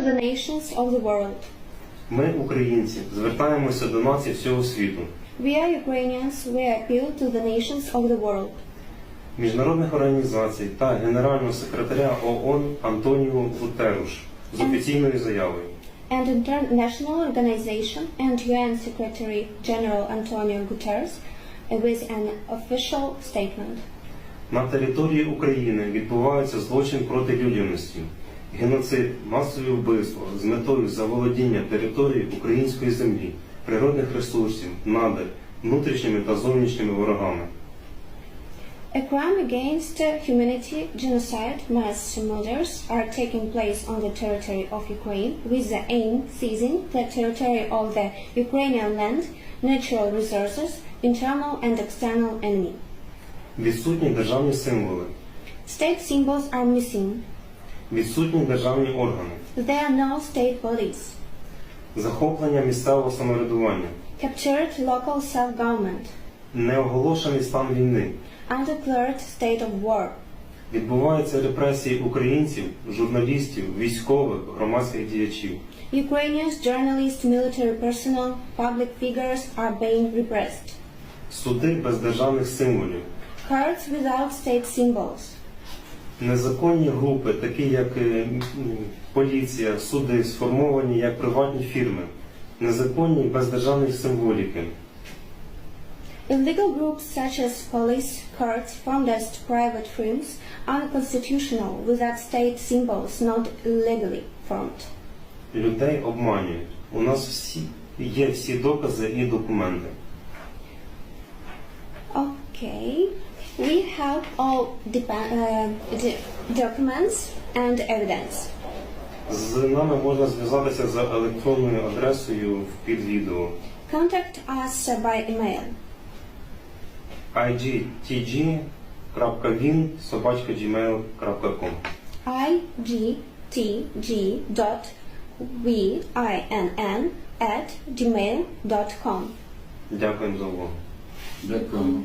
to the nations of the world. Ми, українці, звертаємося до націй всього світу, We are Ukrainians. We appeal to the nations of the world. міжнародних організацій та генерального секретаря ООН Антоніо Гутеруш з офіційною заявою. and international organization and UN Secretary General Antonio Guterres with an official statement. На території України відбувається злочин проти людяності, геноцид, масові вбивства з метою заволодіння території української землі, природних ресурсів, надр, внутрішніми та зовнішніми ворогами. A crime against uh, humanity, genocide, mass murders are taking place on the territory of Ukraine with the aim seizing the territory of the Ukrainian land, natural resources, internal and external enemy. Відсутні державні символи, State symbols are missing. Відсутні державні органи, There are no state bodies. захоплення місцевого самоврядування, Captured local self-government. неоголошений стан війни. Undeclared state of war. Відбуваються репресії українців, журналістів, військових, громадських діячів. Ukrainians, journalists, military personnel, public figures are being repressed. Суди без державних символів. Courts without state symbols. Незаконні групи, такі як е, поліція, суди, сформовані як приватні фірми. Незаконні без державної символіки. Illegal groups such as police, courts, formed as private firms, unconstitutional without state symbols not legally formed. Людей обманюють. У нас всі є всі докази і документи. Okay, we have all depa- uh, d- documents and evidence. З нами можна зв'язатися за електронною адресою під відео Contact us by email. igtg.win.gmail.com igtg.vinn at gmail.com. Дякуємо за увагу. Дякую.